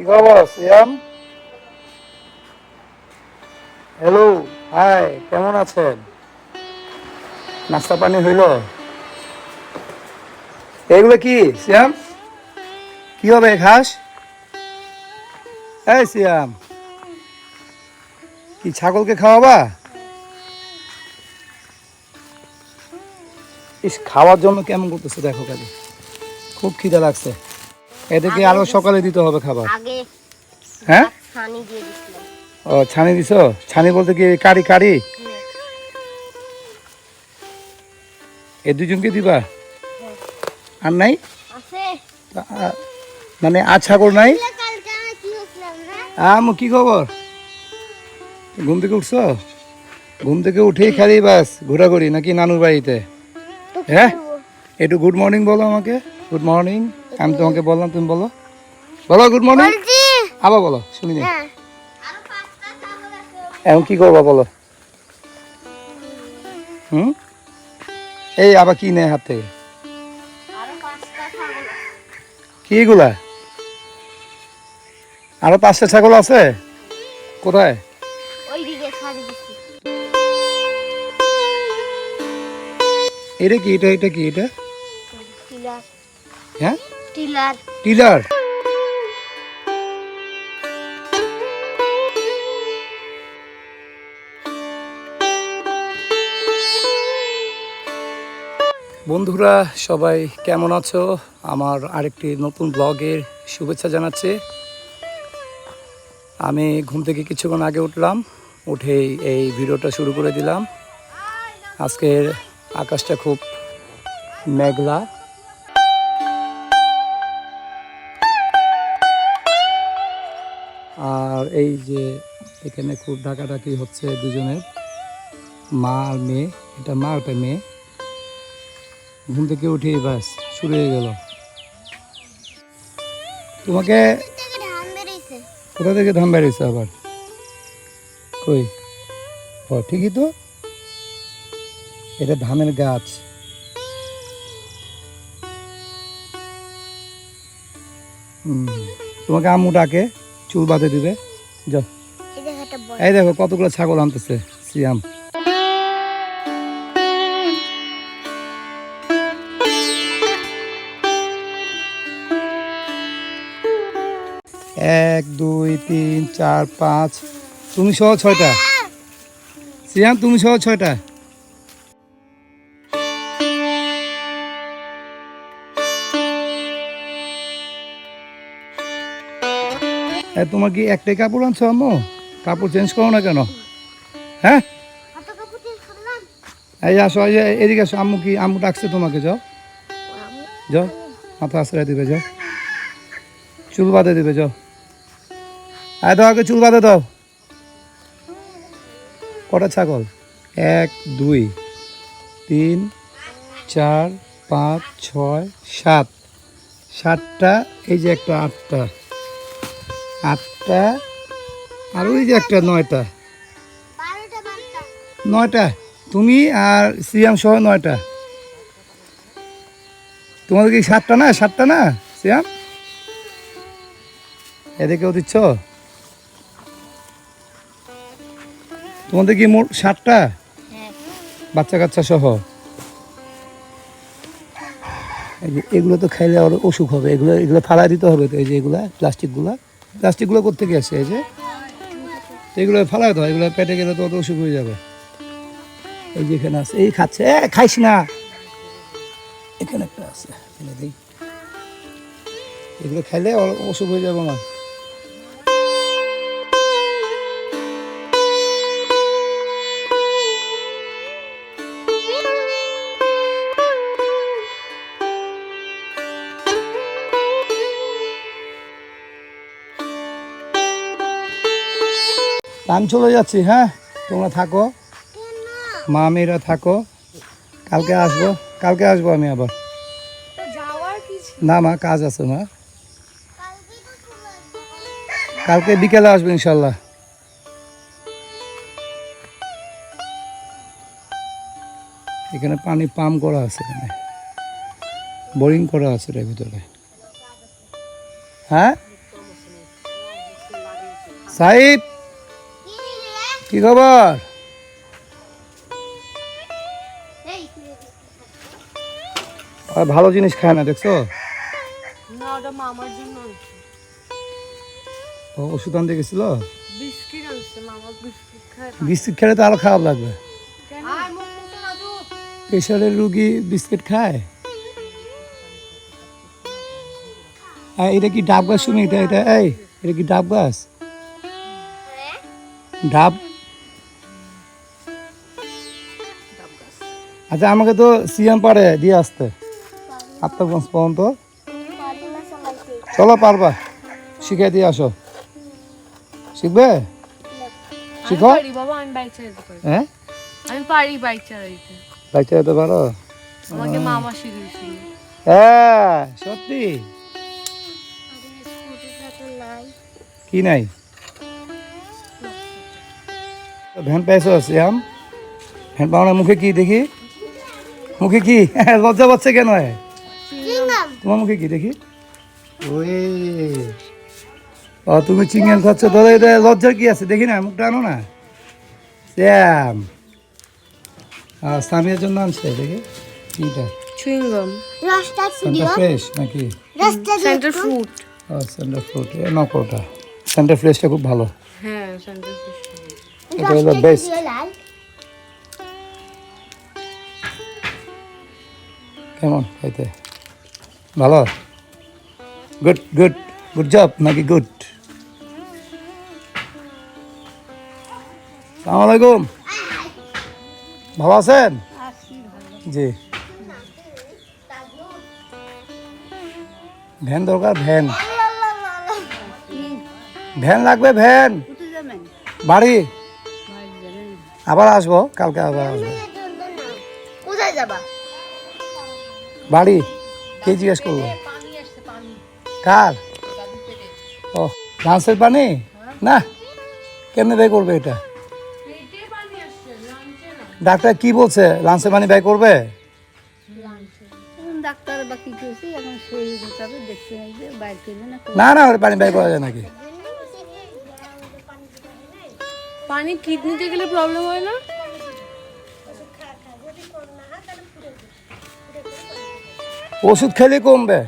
কি খবর hello hi কেমন আছেন? নাস্তা পানি হইল? এগুলো কি কি হবে, ঘাস? এই কি ছাগলকে খাওয়াবা? ইস, খাওয়ার জন্য কেমন করতেছে, দেখো কাজে খুব খিদে লাগছে। এদেরকে আরও সকালে দিতে হবে খাবার। হ্যাঁ? ও ছানি দিছ? ছানি বলতে কি কারি কারি? এ দুজনকে দিবা? আর নাই? মানে আর ছাগল নাই আম কি খবর? ঘুম থেকে উঠছ? ঘুম থেকে উঠেই খালি বাস ঘোরাঘুরি নাকি নানুর বাড়িতে? হ্যাঁ? একটু গুড মর্নিং বলো আমাকে। গুড মর্নিং আমি তোমাকে বললাম তুমি বলো। বলো গুড মর্নিং আবার বলো শুনি নি। এখন কি করবা বলো? হুম? এই আবার কি নেয় হাত? থেকে কি এগুলা? আরও পাঁচটা ছাগল আছে? কোথায়? এটা কি এটা এটা কি এটা? হ্যাঁ? টিলার। টিলার? বন্ধুরা সবাই কেমন আছো? আমার আরেকটি নতুন ব্লগের শুভেচ্ছা জানাচ্ছি। আমি ঘুম থেকে কিছুক্ষণ আগে উঠলাম উঠেই এই ভিডিওটা শুরু করে দিলাম। আজকের আকাশটা খুব মেঘলা। আর এই যে এখানে খুব ডাকাডাকি হচ্ছে দুজনের। মা আর মেয়ে, এটা মা ওটা মেয়ে। ঘুম থেকে উঠেই বাস শুরু হয়ে গেল। তোমাকে কোথা থেকে ধান বেরিয়েছে আবার? কই? ও, ঠিকই তো। এটা ধানের গাছ। তোমাকে আম্মু ডাকে, চুল বাঁধে দিবে। যাও। এই এই দেখো কতগুলো ছাগল আনতেছে সিয়াম। এক দুই তিন চার পাঁচ। তুমি সহ ছয়টা। সিয়াম তুমি সহ ছয়টা। তোমার কি একটাই কাপড় আনছো আম্মু? কাপড় চেঞ্জ করো না কেন? হ্যাঁ? এই আসো এই যে এদিকে আসো আম্মু কি আম্মু ডাকছে তোমাকে যাও। যাও মাথা আশ্রয় দিবে যাও। চুল বাঁধে দিবে যাও। আয় দাও আগে চুল বাঁধে দাও। কটা ছাগল? এক দুই তিন চার পাঁচ ছয় সাত। সাতটা এই যে একটা আটটা। আটটা আর ওই যে একটা নয়টা। নয়টা। তুমি আর সিয়াম সহ নয়টা। তোমাদের কি সাতটা না? সাতটা না সিয়াম? এদিকেও দিচ্ছ? তোমাদের কি মোট সাতটা? হ্যাঁ। বাচ্চা কাচ্চা সহ এগুলো তো খাইলে আরও অসুখ হবে। এগুলো এগুলো ফালাই দিতে হবে তো এই যে এগুলা প্লাস্টিকগুলা? প্লাস্টিকগুলো কোথেকে গেছে এই যে? এগুলো ফালাই তো এগুলো পেটে গেলে তো অত অসুখ হয়ে যাবে। এই যে এখানে আছে, এই খাচ্ছে, এ, খাইস না। এখানে একটা আছে, ফেলে দিই। এগুলো খাইলে অসুখ হয়ে যাবে আমার। আমি চলে যাচ্ছি হ্যাঁ? তোমরা থাকো। মা মেয়েরা থাকো। কালকে আসব কালকে আসব আমি আবার। না মা, কাজ আছে মা। কালকে বিকেলে আসব ইনশাল্লাহ। এখানে পানি পাম্প করা আছে এখানে। বোরিং করা আছে এর ভিতরে। হ্যাঁ? সাহিব! কি খবর? আর ভালো জিনিস খায় না দেখছ? না ওটা মামার জন্য আনছে। ও ওষুধ আনতে গেছিল? বিস্কিট আনছে মামা বিস্কিট খায় বিস্কিট খেলে তো আরও খারাপ লাগবে। প্রেশারের রুগী বিস্কিট খায়? এটা কি ডাব গাছ শুনি? এটা এটা এই এটা কি ডাব গাছ? ডাব আচ্ছা আমাকে তো সিএম পারে দিয়ে আসতে। আত্মগঞ্জ পর্যন্ত। চলো পারবা। শিখাই দিয়ে আসো। শিখবে? শিখো? হ্যাঁ? আমি পারি বাইক চালাইতে। বাচ্চা যেতে পারো? আমাকে মামা শিখিয়েছিল হ্যাঁ সত্যি? কি নাই? ভ্যান পাইছো শ্যাম ভ্যান পাওয়া মুখে কি দেখি? মুখে কি? লজ্জা পাচ্ছে কেন? তোমার মুখে কি? দেখি। ও তুমি চিংগাম খাচ্ছ? তাহলে এটা লজ্জার কি আছে? দেখি না মুখটা আনো না। শ্যাম। আর স্বামীর জন্য আনছে দেখি। কিটা চুইংগাম। ফ্রেশ নাকি? সেন্টার ফ্রুট ও সেন্টার ফ্রুট এ নকোটা সেন্টার ফ্রেশটা খুব ভালো। হ্যাঁ সেন্টার ফ্রুট এটা হলো বেস্ট কেমন? খাইতে ভালো? গুড গুড গুড জব নাকি গুড সালাম আলাইকুম। ভালো আছেন? জি। ভ্যান দরকার ভ্যান। ভ্যান লাগবে ভ্যান। বাড়ি? আবার আসব কালকে আবার আসব। কোথায় যাবা? বাড়ি? কে জিজ্ঞেস করব কার? ও লাঞ্চের পানি? না? কেমনে ব্যয় করবে এটা? ডাক্তার কি বলছে? লাঞ্চের পানি ব্যয় করবে? না না পানি ব্যয় করা যায় নাকি? পানি কিডনিতে গেলে প্রবলেম হয় না? ওষুধ খেলে কমবে?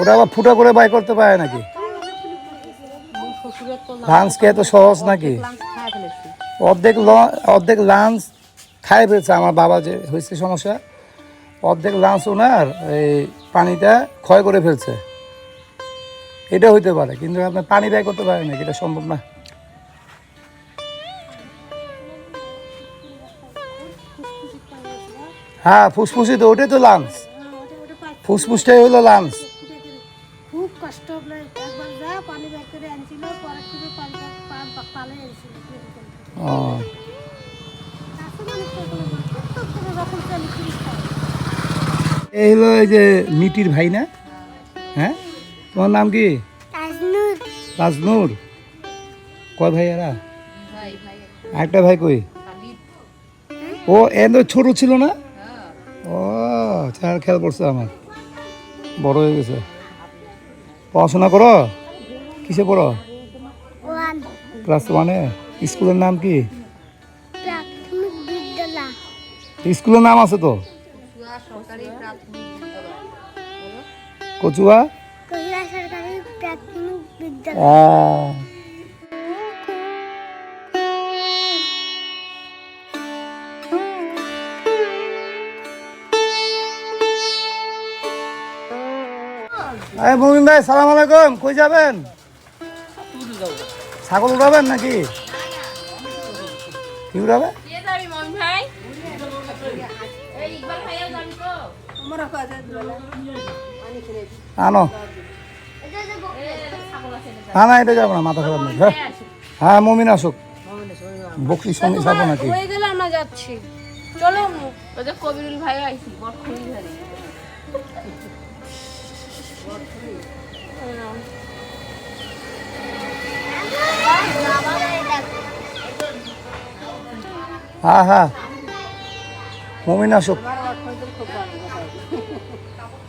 ওটা আবার ফুটা করে বাই করতে পারে নাকি? লাঞ্চ খেয়ে তো সহজ নাকি? অর্ধেক অর্ধেক লাঞ্চ খাই ফেলছে আমার বাবা যে হয়েছে সমস্যা। অর্ধেক লাঞ্চ ওনার এই পানিটা ক্ষয় করে ফেলছে। এটা হইতে পারে, কিন্তু আপনার পানি ব্যয় করতে পারেন নাকি? এটা সম্ভব না। হ্যাঁ ফুসফুসি তো ওটাই তো লাঞ্চ। ফুসফুসটাই হলো লাঞ্চ খুব কষ্ট হলো একবার যা পানি বের করে আনছিল পরে থেকে পানি পালে আনছিল ও। এই হলো এই যে মিটির ভাই না? হ্যাঁ? তোমার নাম কি? তাজনুর। রাজনুর কয় ভাই এরা? একটা ভাই। কই? ও এত ছোট ছিল না? ও চার খেয়াল পড়ছে আমার। বড় হয়ে গেছে। পড়াশোনা করো? কিসে পড়ো? ক্লাস ওয়ানে? স্কুলের নাম কি? স্কুলের নাম আছে তো? কচুয়া? হ্যাঁ প্রাথমিক বিদ্যালয়। এই মমিন ভাই সালাম আলাইকুম। কই যাবেন? ছাগল উড়াবেন নাকি? কি উড়াবে? আনো। না না এটা যাব না মাথা খারাপ নাকি হ্যাঁ হ্যাঁ মমিন আসুক। বকরি সঙ্গে যাব নাকি? হয়ে গেলে আমরা যাচ্ছি। চলো কবিরুল ভাই আইছি বটখুরি ধারে। হ্যাঁ হ্যাঁ। মমিন আসুক।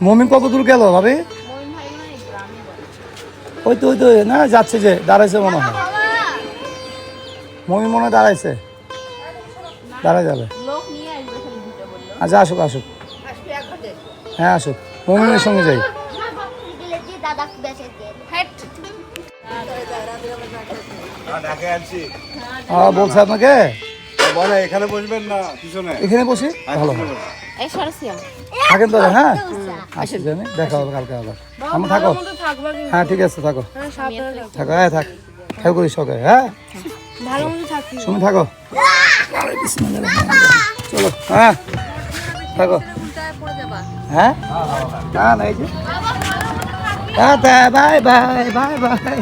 মমিন কত দূর গেল, ভাবি? ওই তো ওই তো, না, যাচ্ছে যে, দাঁড়াইছে মনে হয়। মমি মনে দাঁড়াইছে। দাঁড়া যাবে। আচ্ছা আসুক আসুক। হ্যাঁ আসুক। মমিনের সঙ্গে যাই। বলছে আপনাকে? এখানে বসবেন না পিছনে। এখানে বসি? ভালো। হয় থাকেন তাহলে হ্যাঁ? আসি জানি। দেখা হবে কালকে আবার। আমি থাকো। হ্যাঁ ঠিক আছে থাকো। সাবধানে থাকো। হ্যাঁ থাক। খেয়াল করিস সকালে হ্যাঁ? ভালো মতো থাকি তুমি থাকো। চলো হ্যাঁ? থাকো। হ্যাঁ? না না এই যে। Bye bye bye bye.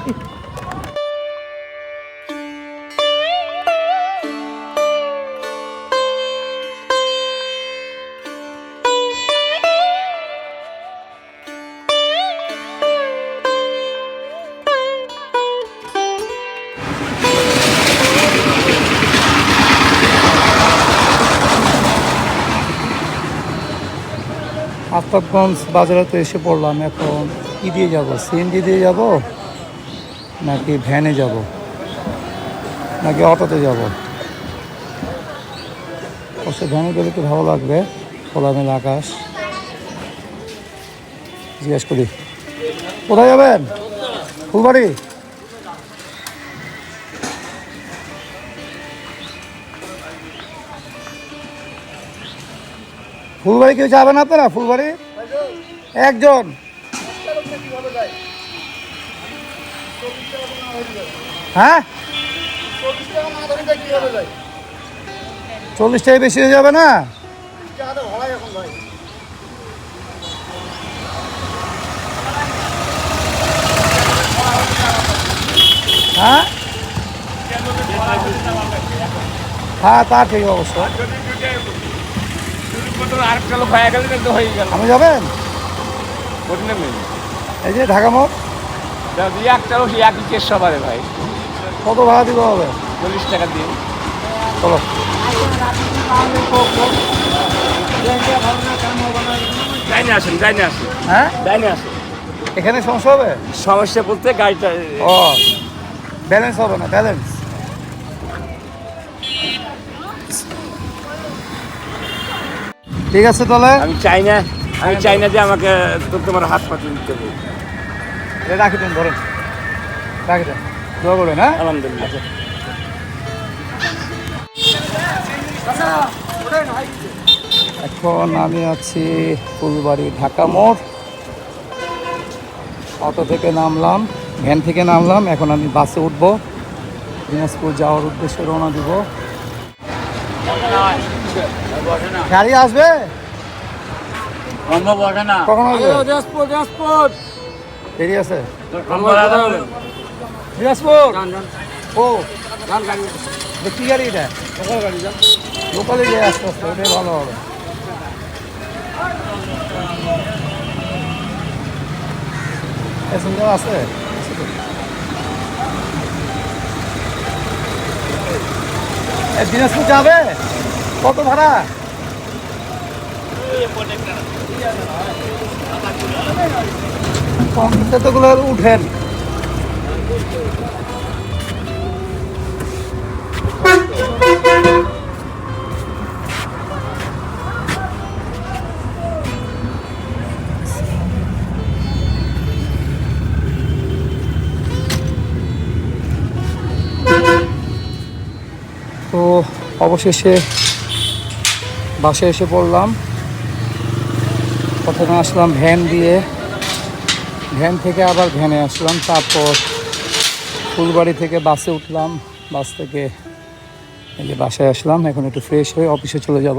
Aftabganj বাজারে তো এসে পড়লাম, এখন কি দিয়ে যাব? সিএনজি দিয়ে যাব নাকি ভ্যানে যাব? নাকি অটোতে যাব? অবশ্য ভ্যানে গেলে তো ভালো লাগবে, খোলামেলা আকাশ। জিজ্ঞেস করি। কোথায় যাবেন? ফুলবাড়ি? ফুলবাড়ি কেউ যাবেন আপনারা? ফুলবাড়ি? একজন হ্যাঁ চল্লিশ টাকা বেশি হয়ে যাবে না হ্যাঁ হ্যাঁ তা ঠিক অবশ্য হয়ে হয়ে আমি যাবেন এই যে ঢাকা মোড় একটা লোক একই কেস সবারে ভাই। কত ভাড়া দিতে হবে? চল্লিশ টাকা দিয়ে। চলো। আসেন হ্যাঁ? আসেন। এখানে সমস্যা হবে? সমস্যা বলতে গাড়িটা ও ব্যালেন্স হবে না ব্যালেন্স ঠিক আছে তাহলে? আমি চাই না। আমি চাই না যে আমাকে তো তোমার হাত পাতে দিতে হবে। এটা রাখি দেন ধরেন। রাখি দেন। দোয়া করবেন হ্যাঁ? আলহামদুলিল্লাহ। এখন আমি আছি ফুলবাড়ি ঢাকা মোড়। অটো থেকে নামলাম ভ্যান থেকে নামলাম এখন আমি বাসে উঠবো। দিনাজপুর যাওয়ার উদ্দেশ্যে রওনা দিব। গাড়ি আসবে? কখন আসবে? দেরি আছে? দিনাজপুর। ও দেখি গাড়ি। এটা লোকালে যে আস্তে আস্তে ওটাই ভালো হবে। প্যাসেঞ্জার আছে? দিনাজপুর যাবে? কত ভাড়া? কতগুলো উঠেন। তো অবশেষে বাসে এসে পড়লাম। প্রথমে আসলাম ভ্যান দিয়ে। ভ্যান থেকে আবার ভ্যানে আসলাম। তারপর ফুলবাড়ি থেকে বাসে উঠলাম। বাস থেকে এই যে বাসায় আসলাম। এখন একটু ফ্রেশ হয়ে অফিসে চলে যাব।